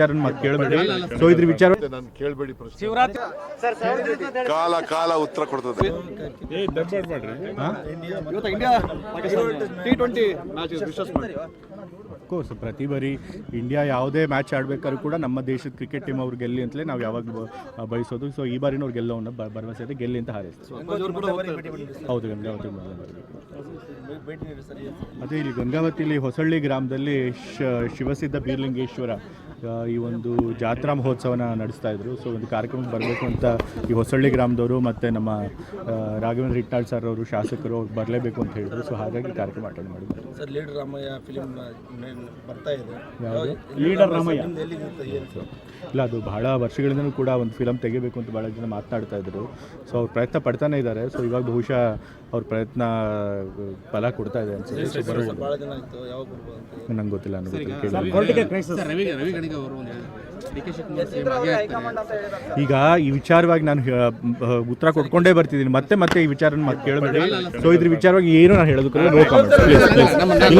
ವಿಚಾರನ ಮತ್ತೆ ಕೇಳಬೇಡಿ. ಸೊ ಇದ್ರ ವಿಚಾರ ನಾನು ಕೇಳಬೇಡಿ ಪ್ರಶ್ನೆ. ಕಾಲ ಕಾಲ ಉತ್ತರ ಕೊಡ್ತದೆ. ಕೋರ್ಸ್ ಪ್ರತಿ ಬಾರಿ ಇಂಡಿಯಾ ಯಾವುದೇ ಮ್ಯಾಚ್ ಆಡ್ಬೇಕಾದ್ರೂ ಕೂಡ ನಮ್ಮ ದೇಶದ ಕ್ರಿಕೆಟ್ ಟೀಮ್ ಅವ್ರು ಗೆಲ್ಲಿ ಅಂತಲೇ ನಾವು ಯಾವಾಗ ಬಯಸೋದು. ಸೊ ಈ ಬಾರಿನೂ ಅವ್ರು ಗೆಲ್ಲೋ ಅನ್ನೋ ಭರವಸೆ ಇದೆ. ಗೆಲ್ಲಿ ಅಂತ ಹಾರೈಸ್ತೀವಿ. ಹೌದು ಗಂಗಾವತಿ ಅದೇ ಇಲ್ಲಿ ಗಂಗಾವತಿಲಿ ಹೊಸಳ್ಳಿ ಗ್ರಾಮದಲ್ಲಿ ಶ ಶಿವಸಿದ್ಧ ಬೀರ್ಲಿಂಗೇಶ್ವರ ಈ ಒಂದು ಜಾತ್ರಾ ಮಹೋತ್ಸವನ ನಡೆಸ್ತಾ ಇದ್ರು. ಸೊ ಒಂದು ಕಾರ್ಯಕ್ರಮಕ್ಕೆ ಬರಬೇಕು ಅಂತ ಈ ಹೊಸಳ್ಳಿ ಗ್ರಾಮದವರು ಮತ್ತು ನಮ್ಮ ರಾಘವೇಂದ್ರ ಹಿಟ್ನಾಳ್ ಸರ್ ಅವರು ಶಾಸಕರು ಅವ್ರು ಬರಲೇಬೇಕು ಅಂತ ಹೇಳಿದ್ರು. ಸೊ ಹಾಗಾಗಿ ಕಾರ್ಯಕ್ರಮ ಅಟೆಂಡ್ ಮಾಡಿದ್ರು. ಸರ್ ಲೀಡರ್ ರಾಮಯ್ಯ ಫಿಲಿಮ್ ಬರ್ತಾ ಇದೆ. ಯಾವುದು? ಲೀಡರ್ ರಾಮಯ್ಯ? ಇಲ್ಲ ಅದು ಬಹಳ ವರ್ಷಗಳಿಂದಲೂ ಕೂಡ ಒಂದು ಫಿಲಮ್ ತೆಗಿಬೇಕು ಅಂತ ಭಾಳ ಜನ ಮಾತನಾಡ್ತಾ ಇದ್ರು. ಸೊ ಅವ್ರು ಪ್ರಯತ್ನ ಪಡ್ತಾನೆ ಇದ್ದಾರೆ ಸೊ ಇವಾಗ ಬಹುಶಃ ಅವ್ರ ಪ್ರಯತ್ನ ಫಲ ಕೊಡ್ತಾ ಇದೆ ಅನ್ಸುತ್ತೆ. ಸೊ ದಿನ ಆಯಿತು. ಯಾವಾಗ ಬರ್ಬೋದು ಅಂತ ನಂಗೆ ಗೊತ್ತಿಲ್ಲ ನನಗೆ ಅವರು ಒಂದು ಡಿ ಕೆ ಶಿವಕುಮಾರ್ ಸಿಎಂ ಆಗೇ ಆಗ್ತಾರೆ ಈಗ ಈ ವಿಚಾರವಾಗಿ ನಾನು ಹೇ- ಬ- ಉತ್ತರ ಕೊಟ್ಕೊಂಡೇ ಬರ್ತಿದ್ದೀನಿ. ಮತ್ತೆ ಮತ್ತೆ ಈ ವಿಚಾರನ ಮತ್ತೆ ಕೇಳಬೇಡಿ. ಸೊ ಇದ್ರ ವಿಚಾರವಾಗಿ ಏನು ನಾನು ಹೇಳೋದಕ್ಕೆ ನೋ ಕಾಮೆಂಟ್ಸ್ ಪ್ಲೀಸ್ ಪ್ಲೀಸ್